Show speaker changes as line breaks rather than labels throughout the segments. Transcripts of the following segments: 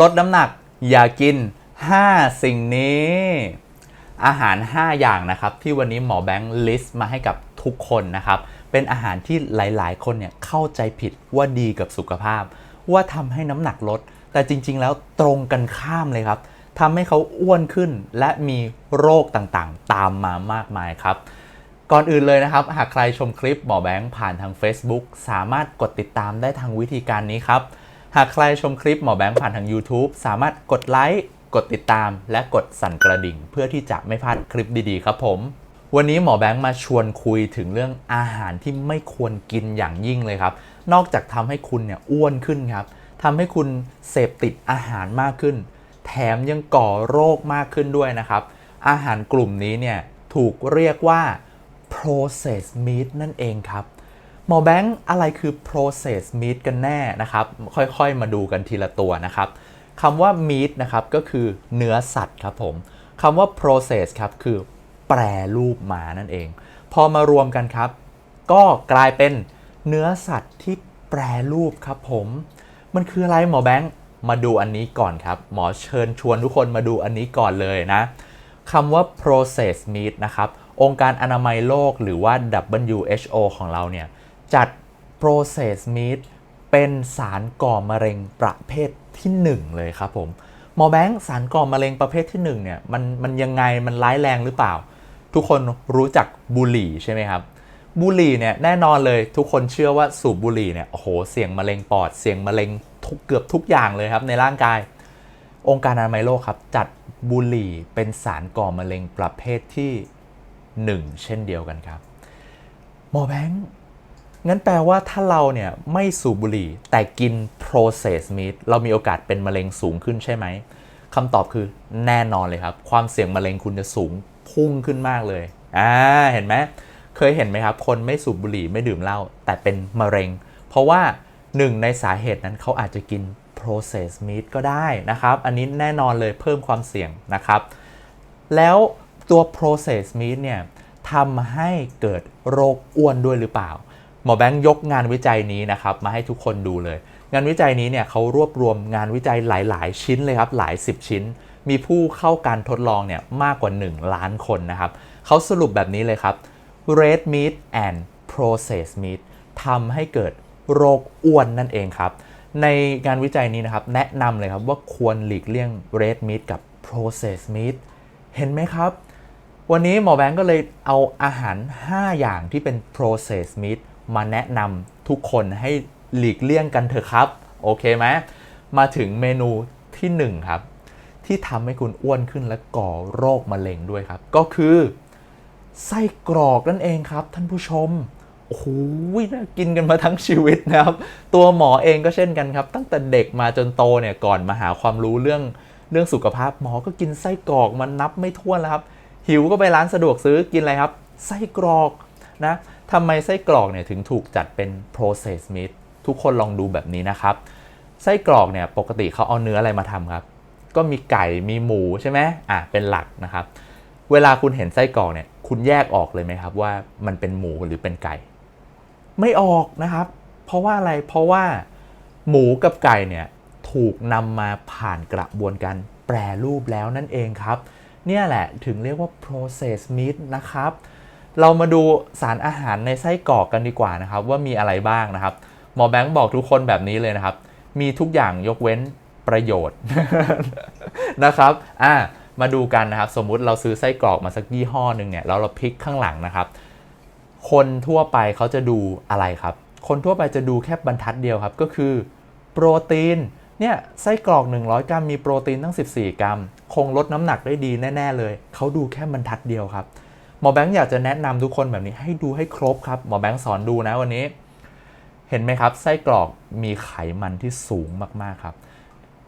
ลดน้ำหนักอย่ากิน 5 สิ่งนี้ อาหาร 5 อย่างนะครับ ที่วันนี้หมอแบงค์ลิสต์มาให้กับทุกคนนะครับ เป็นอาหารที่หลายๆ คนเนี่ยเข้าใจผิดว่าดีกับสุขภาพ ว่าทำให้น้ำหนักลด แต่จริง ๆ แล้วตรงกันข้ามเลยครับทำให้เขาอ้วนขึ้นและมีโรคต่างๆ ตามมามากมายครับก่อนอื่นเลยนะครับ หากใครชมคลิปหมอแบงค์ผ่านทาง Facebook สามารถกดติดตามได้ทางวิธีการนี้ครับ หากใครชมคลิปหมอแบงค์ผ่านทาง YouTube สามารถกดไลค์ กดติดตาม และกดสั่นกระดิ่ง เพื่อที่จะไม่พลาดคลิปดีๆ ครับผม วันนี้หมอแบงค์มาชวนคุยถึงเรื่องอาหารที่ไม่ควรกินอย่างยิ่งเลยครับ นอกจากทำให้คุณเนี่ยอ้วนขึ้นครับทำให้คุณเสพติดอาหารมากขึ้น แถมยังก่อโรคมากขึ้นด้วยนะครับ อาหารกลุ่มนี้เนี่ยถูกเรียกว่า processed meat นั่นเองครับ มอแบงค์อะไรคือ process meat กันแน่นะครับ ค่อยๆ มาดูกันทีละตัวนะครับคำว่า meat นะครับก็คือเนื้อสัตว์ครับผมคำว่า process ครับคือแปรรูปมานั่นเอง พอมารวมกันครับ ก็กลายเป็นเนื้อสัตว์ที่แปรรูปครับผม มันคืออะไรหมอแบงค์มาดูอันนี้ก่อนครับ หมอเชิญชวนทุกคนมาดูอันนี้ก่อนเลยนะคำว่า process meat นะครับ องค์การอนามัยโลกหรือว่า WHO ของเราเนี่ย จัด process meat เป็นสารก่อมะเร็งประเภทที่ 1 เลยครับผมหมอแบงค์สารก่อมะเร็งประเภทที่1เนี่ยมันมันยังไงมันร้ายแรงหรือเปล่า ทุกคนรู้จักบุหรี่ใช่ไหมครับบุหรี่เนี่ยแน่นอนเลยทุกคนเชื่อว่าสูบบุหรี่เนี่ยโอ้โหเสี่ยงมะเร็งปอดเสี่ยงมะเร็งทุกเกือบทุกอย่างเลยครับในร่างกาย องค์การอนามัยโลกครับ จัดบุหรี่เป็นสารก่อมะเร็งประเภทที่ 1 เช่นเดียวกันครับหมอแบงค์ งั้นแปลว่าถ้าเราเนี่ยไม่สูบบุหรี่แต่กิน processed meat เรามีโอกาสเป็นมะเร็งสูงขึ้นใช่ไหมคำตอบคือแน่นอนเลยครับ ความเสี่ยงมะเร็งคุณจะสูงพุ่งขึ้นมากเลยอ่าเห็นไหมเคยเห็นไหมครับ คนไม่สูบบุหรี่ไม่ดื่มเหล้าแต่เป็นมะเร็ง เพราะว่าหนึ่งในสาเหตุนั้นเขาอาจจะกิน processed meat ก็ได้นะครับ อันนี้แน่นอนเลยเพิ่มความเสี่ยงนะครับ แล้วตัว processed meat เนี่ยทำให้เกิดโรคอ้วนด้วยหรือเปล่า หมอแบงค์ยกงานวิจัยนี้นะครับมาให้ทุกคนดูเลย งานวิจัยนี้เนี่ยเขารวบรวมงานวิจัยหลาย ๆ ชิ้นเลยครับหลาย 10 ชิ้น มีผู้เข้าการทดลองเนี่ยมากกว่า 1 ล้านคนนะครับเขาสรุปแบบนี้เลยครับ red meat and processed meat ทำให้เกิดโรคอ้วนนั่นเองครับ ในงานวิจัยนี้นะครับ แนะนำเลยครับว่าควรหลีกเลี่ยง red meat กับ processed meat เห็นไหมครับ วันนี้หมอแบงก์ก็เลยเอาอาหาร 5 อย่างที่เป็น processed meat มาแนะนำทุกคนให้หลีกเลี่ยงกันเถอะครับ โอเคไหมมาถึงเมนูที่ 1 ครับ ที่ทำให้คุณอ้วนขึ้นและก่อโรคมะเร็งด้วยครับ ก็คือไส้กรอกนั่นเองครับ ท่านผู้ชมโอ้โหน่ากินกันมาทั้งชีวิตนะครับ ตัวหมอเองก็เช่นกันครับ ตั้งแต่เด็กมาจนโตเนี่ยก่อนมาหาความรู้เรื่องเรื่องสุขภาพ หมอก็กินไส้กรอกมันนับไม่ถ้วนแล้วครับ หิวก็ไปร้านสะดวกซื้อกินอะไรครับไส้กรอก นะทำไมไส้กรอกเนี่ยถึงถูกจัดเป็น processed meat ทุกคนลองดูแบบนี้นะครับ ไส้กรอกเนี่ยปกติเขาเอาเนื้ออะไรมาทำครับ ก็มีไก่มีหมูใช่ไหมอะเป็นหลักนะครับ เวลาคุณเห็นไส้กรอกเนี่ยคุณแยกออกเลยไหมครับว่ามันเป็นหมูหรือเป็นไก่ ไม่ออกนะครับ เพราะว่าอะไรเพราะว่าหมูกับไก่เนี่ยถูกนำมาผ่านกระบวนการแปรรูปแล้วนั่นเองครับ เนี่ยแหละถึงเรียกว่า processed meat นะครับ เรามาดูสารอาหารในไส้กรอกกันดีกว่านะครับ ว่ามีอะไรบ้างนะครับหมอแบงค์บอกทุกคนแบบนี้เลยนะครับ มีทุกอย่างยกเว้นประโยชน์นะครับอ่ามาดูกันนะครับ สมมุติเราซื้อไส้กรอกมาสักยี่ห้อหนึ่งเนี่ยแล้วเราพลิกข้างหลังนะครับ คนทั่วไปเขาจะดูอะไรครับ คนทั่วไปจะดูแค่บรรทัดเดียวครับ ก็คือโปรตีนเนี่ยไส้กรอก 100 กรัมมีโปรตีนตั้ง 14 กรัม คงลดน้ำหนักได้ดีแน่ ๆ เลย เขาดูแค่บรรทัดเดียวครับ หมอแบงค์อยากจะแนะนำทุกคนแบบนี้ให้ดูให้ครบครับ หมอแบงค์สอนดูนะวันนี้ เห็นไหมครับ ไส้กรอกมีไขมันที่สูงมากๆครับ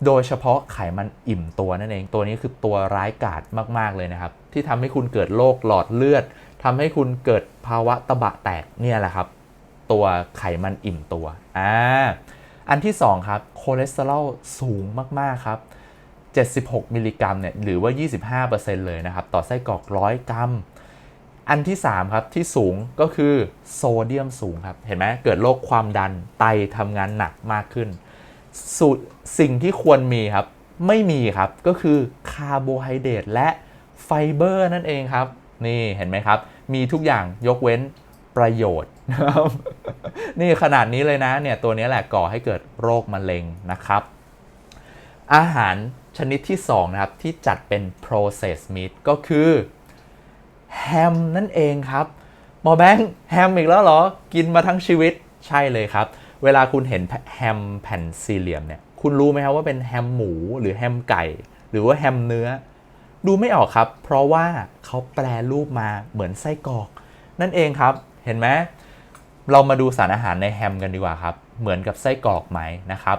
โดยเฉพาะไขมันอิ่มตัวนั่นเอง ตัวนี้คือตัวร้ายกาจมากๆเลยนะครับ ที่ทำให้คุณเกิดโรคหลอดเลือดทำให้คุณเกิดภาวะตะบะแตกเนี่ยแหละครับ ตัวไขมันอิ่มตัวอ่าอันที่ 2 ครับคอเลสเตอรอลสูงมากๆครับ76 มิลลิกรัมเนี่ยหรือว่า 25%เลยนะครับ ต่อไส้กรอก 100 กรัม อันที่ 3 ครับที่สูงก็คือโซเดียมสูงครับ เห็นไหมเกิดโรคความดันไตทำงานหนักมากขึ้นสสิ่งที่ควรมีครับ ไม่มีครับก็คือคาร์โบไฮเดรตและไฟเบอร์นั่นเองครับ นี่เห็นไหมครับ มีทุกอย่างยกเว้นประโยชน์นะครับนี่ขนาดนี้เลยนะเนี่ยตัวนี้แหละก่อให้เกิดโรคมะเร็งนะครับ อาหารชนิดที่ 2 นะครับ ที่จัดเป็น processed meat ก็คือ แฮมนั่นเองครับหมอแบงค์แฮมอีกแล้วเหรอ กินมาทั้งชีวิตใช่เลยครับ เวลาคุณเห็นแฮมแผ่นสี่เหลี่ยมเนี่ยคุณรู้ไหมครับว่าเป็นแฮมหมูหรือแฮมไก่ หรือว่าแฮมเนื้อ ดูไม่ออกครับ เพราะว่าเขาแปลรูปมาเหมือนไส้กรอก นั่นเองครับเห็นไหมเรามาดูสารอาหารในแฮมกันดีกว่าครับ เหมือนกับไส้กรอกไหมนะครับ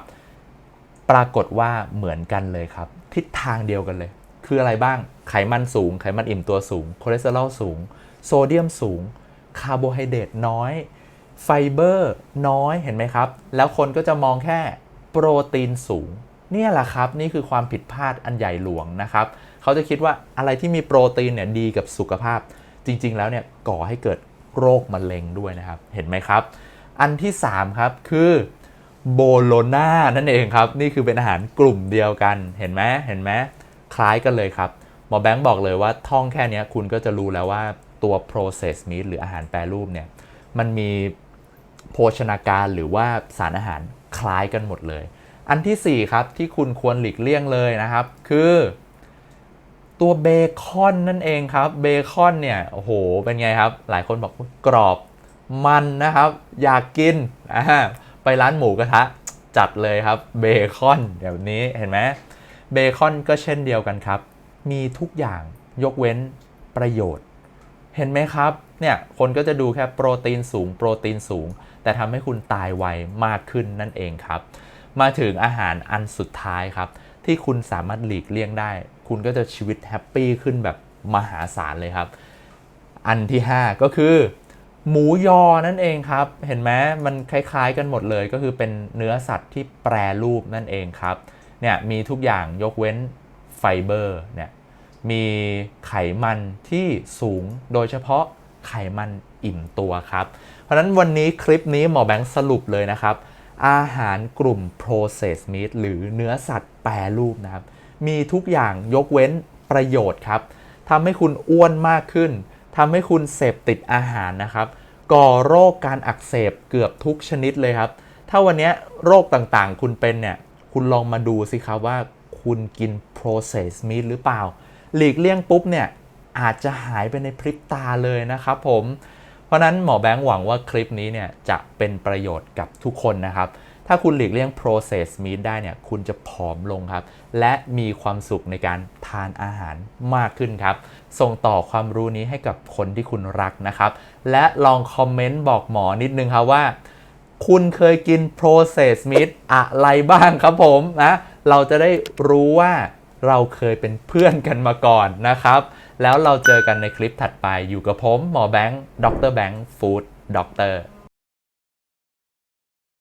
ปรากฏว่าเหมือนกันเลยครับ ทิศทางเดียวกันเลย คืออะไรบ้าง ไขมันสูง ไขมันอิ่มตัวสูง คอเลสเตอรอลสูง โซเดียมสูง คาร์โบไฮเดรตน้อย ไฟเบอร์น้อย เห็นไหมครับ แล้วคนก็จะมองแค่โปรตีนสูง เนี่ยแหละครับ นี่คือความผิดพลาดอันใหญ่หลวงนะครับ เขาจะคิดว่าอะไรที่มีโปรตีนเนี่ยดีกับสุขภาพ จริง ๆ แล้วเนี่ยก่อให้เกิดโรคมะเร็งด้วยนะครับ เห็นไหมครับ อันที่ 3 ครับคือโบโลนานั่นเองครับ นี่คือเป็นอาหารกลุ่มเดียวกัน เห็นไหมเห็นไหม คล้ายกันเลยครับ หมอแบงค์บอกเลยว่าท่องแค่นี้คุณก็จะรู้แล้วว่าตัว processed meat หรืออาหารแปรรูปเนี่ยมันมีโภชนาการหรือว่าสารอาหารคล้ายกันหมดเลย อันทีสี่ 4 ครับที่คุณควรหลีกเลี่ยงเลยนะครับ คือ ตัวเบคอนนั่นเองครับเบคอนเนี่ยโอ้โหเป็นไงครับ หลายคนบอกกรอบมันนะครับ อยากกินอ่าไปร้านหมูกระทะจัดเลยครับเบคอนแบบนี้เห็นไหม เบคอนก็เช่นเดียวกันครับ มีทุกอย่างยกเว้นประโยชน์ เห็นไหมครับ เนี่ยคนก็จะดูแค่โปรตีนสูง โปรตีนสูง แต่ทำให้คุณตายไวมากขึ้นนั่นเองครับ มาถึงอาหารอันสุดท้ายครับ ที่คุณสามารถหลีกเลี่ยงได้ คุณก็จะชีวิตแฮปปี้ขึ้นแบบมหาศาลเลยครับ อันที่ 5 ก็คือ หมูยอนั่นเองครับ เห็นไหมมันคล้ายๆกันหมดเลยก็คือเป็นเนื้อสัตว์ที่แปรรูปนั่นเองครับ เนี่ยมีทุกอย่างยกเว้นไฟเบอร์เนี่ยมีไขมันที่สูงโดยเฉพาะไขมันอิ่มตัวครับ เพราะนั้นวันนี้คลิปนี้หมอแบงค์สรุปเลยนะครับ อาหารกลุ่ม processed meat หรือเนื้อสัตว์แปรรูปนะครับ มีทุกอย่างยกเว้นประโยชน์ครับทำให้คุณอ้วนมากขึ้นทำให้คุณเสพติดอาหารนะครับ ก่อโรคการอักเสบเกือบทุกชนิดเลยครับ ถ้าวันนี้โรคต่างๆ คุณเป็นเนี่ย คุณลองมาดูสิครับว่าคุณกิน processed meat หรือเปล่า หลีกเลี่ยงปุ๊บเนี่ยอาจจะหายไปในพริบตาเลยนะครับผม เพราะนั้นหมอแบงค์หวังว่าคลิปนี้เนี่ยจะเป็นประโยชน์กับทุกคนนะครับ ถ้าคุณหลีกเลี่ยง processed meat ได้เนี่ยคุณจะผอมลงครับ และมีความสุขในการทานอาหารมากขึ้นครับ ส่งต่อความรู้นี้ให้กับคนที่คุณรักนะครับ และลองคอมเมนต์บอกหมอนิดนึงครับว่า คุณเคยกิน processed meat อะไรบ้างครับผมนะเราจะได้รู้ว่าเราเคยเป็นเพื่อนกันมาก่อนนะครับ แล้วเราเจอกันในคลิปถัดไปอยู่กับผม หมอแบงค์ ดรแบงค์ ฟู้ดด็อกเตอร์